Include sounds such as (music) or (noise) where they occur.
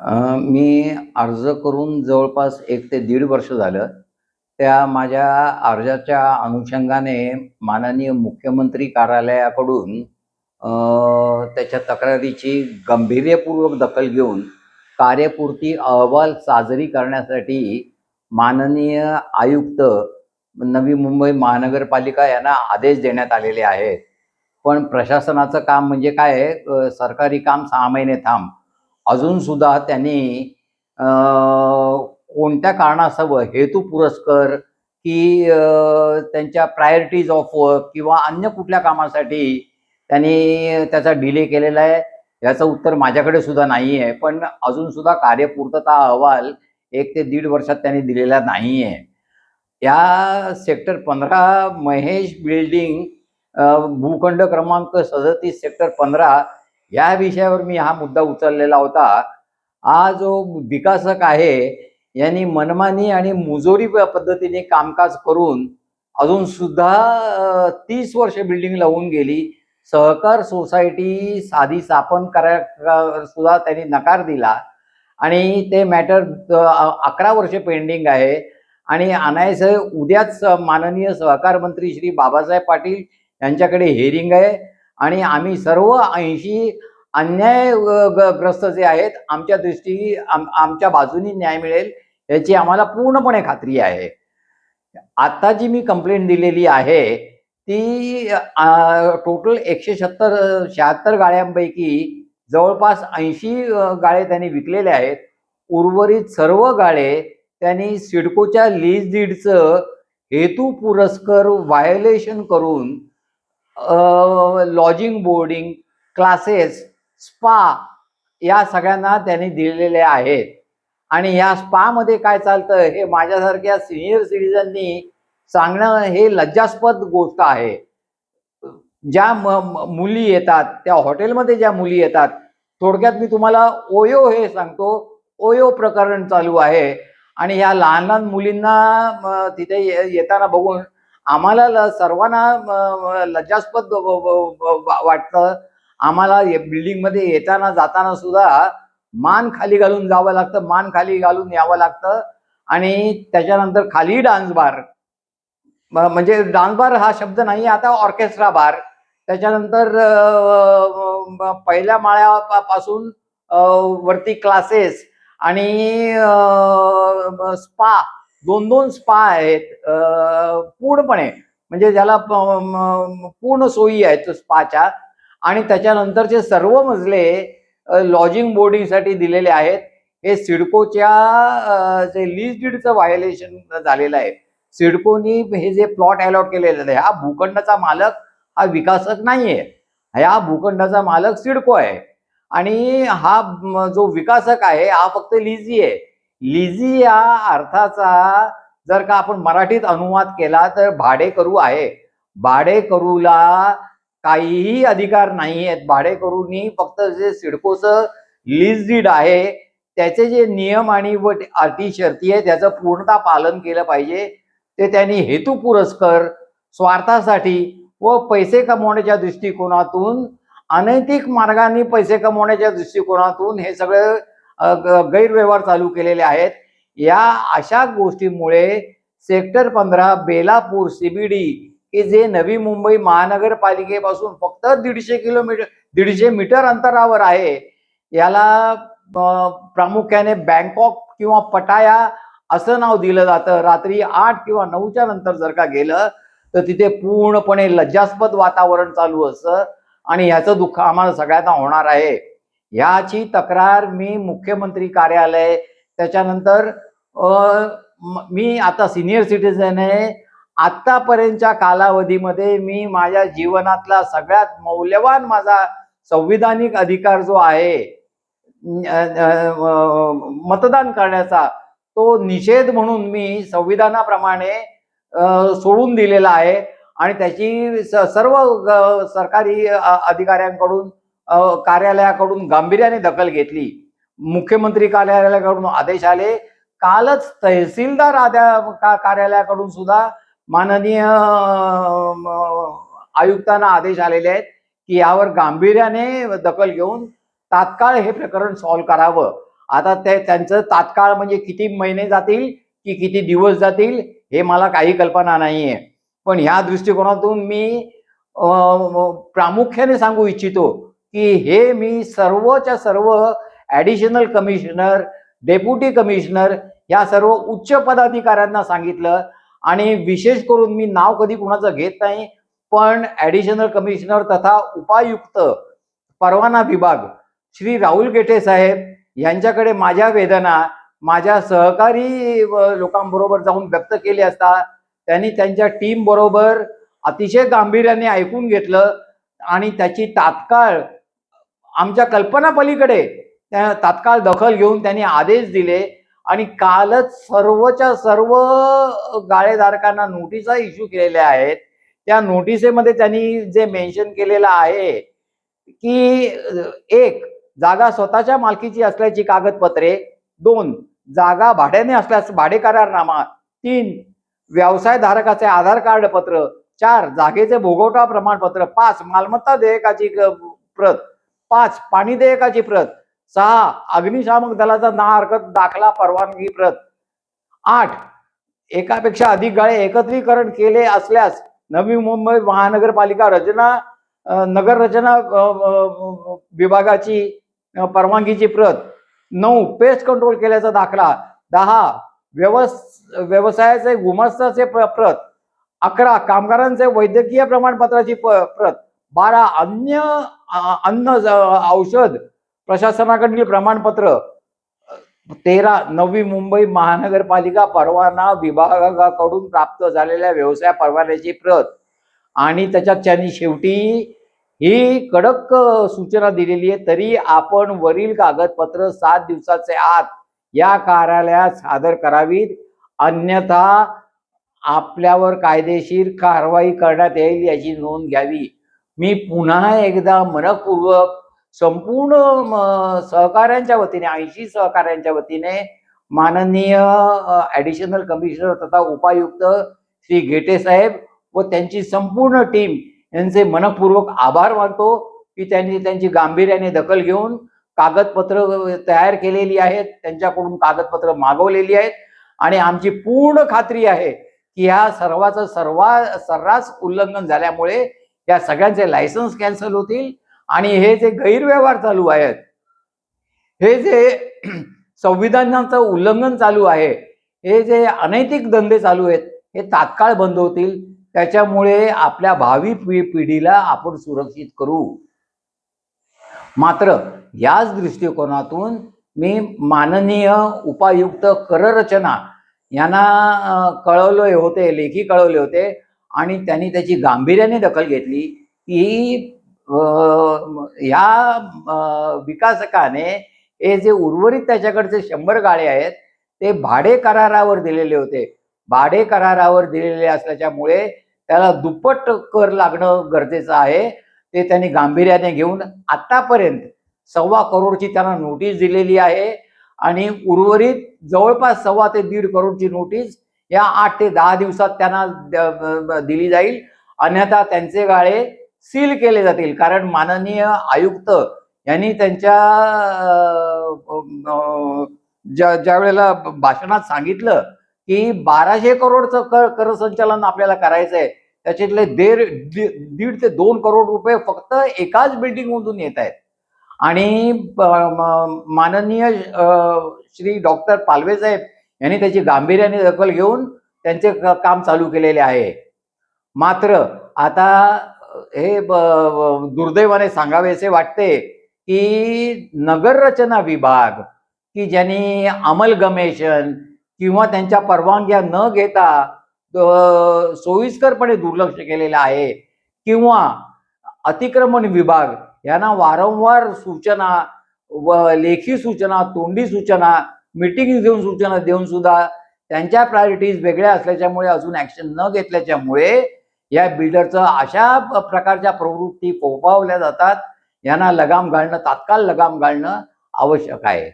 मी अर्ज करून जवळपास एक ते दीड वर्ष झालं. त्या माझ्या अर्जाच्या अनुषंगाने माननीय मुख्यमंत्री कार्यालयाकडून त्याच्या तक्रारीची गांभीर्यपूर्वक दखल घेऊन कार्यपूर्ती अहवाल साजरी करण्यासाठी माननीय आयुक्त नवी मुंबई महानगरपालिका यांना आदेश देण्यात आलेले आहेत. पण प्रशासनाचं काम म्हणजे काय सरकारी काम सहा महिने थांब. अजूनसुद्धा त्यांनी कोणत्या कारणास्तव हेतू पुरस्कर की त्यांच्या प्रायोरिटीज ऑफ वर्क किंवा अन्य कुठल्या कामासाठी त्यांनी त्याचा डिले केलेला आहे, याचं उत्तर माझ्याकडे सुद्धा नाही आहे. पण अजूनसुद्धा कार्यपूर्तता अहवाल एक ते दीड वर्षात त्यांनी दिलेला नाही आहे. या सेक्टर 15 महेश बिल्डिंग भूखंड क्रमांक 37 सेक्टर 15 या विषयावर मी हा मुद्दा उचललेला होता. हा जो विकासक आहे, यांनी मनमानी आणि मुजोरी पद्धतीने कामकाज करून अजून सुद्धा तीस वर्ष बिल्डिंग लावून गेली. सहकार सोसायटी साधी स्थापन करायला सुद्धा त्यांनी नकार दिला आणि ते मॅटर अकरा वर्ष पेंडिंग आहे आणि आणायचं उद्याच माननीय सहकार मंत्री श्री बाबासाहेब पाटील यांच्याकडे हिअरिंग आहे आणि आम्ही सर्व 80 अन्याय ग ग्रस्त जे आहेत, आमच्या दृष्टी आम आमच्या बाजूनी न्याय मिळेल याची आम्हाला पूर्णपणे खात्री आहे. आता जी मी कंप्लेंट दिलेली आहे, ती टोटल एकशे 176 76 गाळ्यांपैकी जवळपास ऐंशी गाळे त्यांनी विकलेले आहेत. उर्वरित सर्व गाळे त्यांनी सिडकोच्या लीज डीडचं हेतू पुरस्कर व्हायोलेशन करून लॉजिंग, बोर्डिंग, क्लासेस, स्पा या सगळ्यांना त्यांनी दिलेले आहेत आणि या स्पामध्ये काय चालतं हे माझ्यासारख्या सिनियर सिटीजननी सांगणं हे लज्जास्पद गोष्ट आहे. ज्या म मुली येतात, त्या हॉटेलमध्ये ज्या मुली येतात, थोडक्यात मी तुम्हाला ओयो हे सांगतो. ओयो प्रकरण चालू आहे आणि ह्या लहान-लहान मुलींना तिथे ये येताना बघून आम्हाला ल सर्वांना लज्जास्पद वाटतं. आम्हाला बिल्डिंगमध्ये येताना जाताना सुद्धा मान खाली घालून जावं लागतं, मान खाली घालून यावं लागतं आणि त्याच्यानंतर खाली डान्स बार. म्हणजे डान्स बार हा शब्द नाही आता ऑर्केस्ट्रा बार. त्याच्यानंतर पहिल्या माळ्यापासून वरती क्लासेस आणि स्पा दोन दोन स्पा आहेत पूर्णपणे म्हणजे ज्याला पूर्ण सोयी आहेत स्पाच्या आणि त्याच्यानंतरचे सर्व मजले लॉजिंग बोर्डिंगसाठी दिलेले आहेत. हे सिडकोच्या जे लीज डीडचं व्हायोलेशन झालेलं आहे. सिडकोनी हे जे प्लॉट अलॉट केलेले आहे हा भूखंडाचा मालक हा विकासक नाहीये. ह्या भूखंडाचा मालक सिडको आहे आणि हा जो विकासक आहे, हा फक्त लिझी आहे. लिझी या अर्थाचा जर का आपण मराठीत अनुवाद केला तर भाडेकरू आहे. भाडेकरूला काहीही अधिकार नाही आहेत. भाडेकरूनी फक्त जे सिडकोचं लीज डीड आहे, त्याचे जे नियम आणि व अटी शर्ती आहे त्याचं पूर्णतः पालन केलं पाहिजे. ते त्यांनी हेतू पुरस्कर, स्वार्थासाठी व पैसे कमवण्याच्या दृष्टिकोनातून, अनैतिक मार्गाने पैसे कमवण्याच्या दृष्टिकोनातून हे सगळं गैरव्यवहार चालू केलेले आहेत. या अशा गोष्टीमुळे सेक्टर 15 बेलापूर सीबीडी की जे नवी मुंबई महानगरपालिकेपासून फक्त दीडशे किलोमीटर दीडशे मीटर अंतरावर आहे. याला प्रामुख्याने बँकॉक किंवा पटाया असं नाव दिलं जातं. रात्री आठ किंवा नऊच्या नंतर जर का गेलं, तर तिथे पूर्णपणे लज्जास्पद वातावरण चालू असतं आणि ह्याचं दुःख आम्हाला सगळ्यांना होणार आहे. ह्याची तक्रार मी मुख्यमंत्री कार्यालय, त्याच्यानंतर मी आता सिनियर सिटीजन आहे. आत्तापर्यंतच्या कालावधीमध्ये मी माझ्या जीवनातला सगळ्यात मौल्यवान माझा संविधानिक अधिकार जो आहे मतदान करण्याचा, तो निषेध म्हणून मी संविधानाप्रमाणे सोडून दिलेला आहे आणि त्याची स सर्व सरकारी अधिकाऱ्यांकडून कार्यालयाकडून गांभीर्याने दखल घेतली. मुख्यमंत्री कार्यालयाकडून आदेश आले. कालच तहसीलदार आद्या का कार्यालयाकडून सुद्धा माननीय आयुक्तांना आदेश आलेले आहेत, की यावर गांभीर्याने दखल घेऊन तात्काळ हे प्रकरण सॉल्व्ह करावं आता ते त्यांचं तात्काळ म्हणजे किती महिने जातील की किती दिवस जातील हे मला काही कल्पना नाहीये पण ह्या दृष्टिकोनातून मी प्रामुख्याने सांगू इच्छितो की हे मी सर्वच्या सर्व ॲडिशनल कमिशनर डेप्युटी कमिशनर या सर्व उच्च पदाधिकाऱ्यांना सांगितलं. आणि विशेष करून मी नाव कधी कुणाचं घेत नाही पण ॲडिशनल कमिशनर तथा उपायुक्त परवाना विभाग श्री राहुल गेटे साहेब यांच्याकडे माझ्या वेदना माझ्या सहकारी लोकांबरोबर जाऊन व्यक्त केले असता त्यांनी त्यांच्या टीम बरोबर अतिशय गांभीर्याने ऐकून घेतलं आणि त्याची तात्काळ आमच्या कल्पना पलीकडे त्या तात्काळ दखल घेऊन त्यांनी आदेश दिले आणि कालच सर्वच्या सर्व गाळेधारकांना नोटिसा इश्यू केलेल्या आहेत. त्या नोटिसेमध्ये त्यांनी जे मेन्शन केलेलं आहे की एक जागा स्वतःच्या मालकीची असल्याची कागदपत्रे दोन जागा भाड्याने असल्यास भाडे करारनामा तीन व्यवसाय धारकाचे आधार कार्ड पत्र चार जागेचे भोगवटा प्रमाणपत्र पाच मालमत्ता देयकाची प्रत पाच पाणी देयकाची प्रत. सहा अग्निशामक दलाचा ना हरकत दाखला परवानगी प्रत. आठ एकापेक्षा अधिक गाळे एकत्रीकरण केले असल्यास नवी मुंबई महानगरपालिका रचना नगर रचना विभागाची परवानगीची प्रत. नऊ पेस्ट कंट्रोल केल्याचा दाखला. दहा व्यवस व्यवसायाचे गुमस्ताचे प्र- प्रत. अकरा कामगारांचे वैद्यकीय प्रमाणपत्राची प्रत. बारा अन्य अन्न औषध प्रशासनाकडील प्रमाणपत्र तेरा नवी मुंबई महानगरपालिका परवाना विभागाकडून प्राप्त झालेल्या व्यवसाय परवान्याची प्रत आणि त्याच्यात त्यांनी शेवटी ही कडक सूचना दिलेली आहे. तरी आपण वरील कागदपत्र सात दिवसाचे आत या कार्यालयात सादर करावीत. अन्यथा आपल्यावर कायदेशीर कारवाई करण्यात येईल याची नोंद घ्यावी. मी पुन्हा एकदा मनपूर्वक संपूर्ण सहकाऱ्यांच्या वतीने ऐंशी सहकाऱ्यांच्या वतीने माननीय ॲडिशनल कमिशनर तथा उपायुक्त श्री गेटे साहेब व त्यांची संपूर्ण टीम यांचे मनपूर्वक आभार मानतो की त्यांनी त्यांची गांभीर्याने दखल घेऊन कागदपत्र तयार केलेली आहेत त्यांच्याकडून कागदपत्र मागवलेली आहेत आणि आमची पूर्ण खात्री आहे की ह्या सर्वाचं सर्वा सर्रास उल्लंघन झाल्यामुळे या सगळ्यांचे लायसन्स कॅन्सल होतील आणि हे जे गैरव्यवहार चालू आहेत हे जे (clears throat) संविधानाचं उल्लंघन चालू आहे हे जे अनैतिक धंदे चालू आहेत हे तात्काळ बंद होतील. त्याच्यामुळे आपल्या भावी पि- पिढीला आपण सुरक्षित करू. मात्र याच दृष्टिकोनातून मी माननीय उपायुक्त कररचना यांना कळवले होते लेखी कळवले होते. आणि त्यांनी त्याची गांभीर्याने दखल घेतली की ह्या या विकासकाने हे जे उर्वरित त्याच्याकडचे शंभर गाळे आहेत ते भाडे करारावर दिलेले होते. भाडे करारावर दिलेले असल्याच्यामुळे त्याला दुप्पट कर लागणं गरजेचं आहे. ते त्यांनी गांभीर्याने घेऊन आतापर्यंत सव्वा करोडची त्यांना नोटीस दिलेली आहे आणि उर्वरित जवळपास सव्वा ते दीड करोडची नोटीस या आठ ते दहा दिवसात त्यांना दिली जाईल. अन्यथा त्यांचे गाळे सील केले जातील. कारण माननीय आयुक्त यांनी त्यांच्या ज्या ज्या वेळेला भाषणात सांगितलं की बाराशे करोडचं कर कर संचालन आपल्याला करायचं आहे त्याच्यातले देर दीड ते दोन करोड रुपये फक्त एकाच बिल्डिंग मधून येत आहेत. आणि माननीय श्री डॉक्टर पालवे साहेब यांनी त्याची गांभीर्याने दखल घेऊन त्यांचे काम चालू केलेले आहे. मात्र आता हे दुर्दैवाने सांगावे दुर्दैवाने सांगावेसे वाटते की नगररचना विभाग की ज्यांनी अमलगमेशन किंवा त्यांच्या परवानग्या न घेता सोयीस्करपणे दुर्लक्ष केलेलं आहे किंवा अतिक्रमण विभाग यांना वारंवार सूचना व लेखी सूचना तोंडी सूचना मिटिंग घेऊन सूचना देऊन सुद्धा त्यांच्या प्रायोरिटीज वेगळ्या असल्याच्यामुळे अजून ऍक्शन न घेतल्याच्यामुळे या बिल्डरचं अशा प्रकारच्या प्रवृत्ती फोफावल्या जातात. यांना लगाम घालणं तात्काळ लगाम घालणं आवश्यक आहे.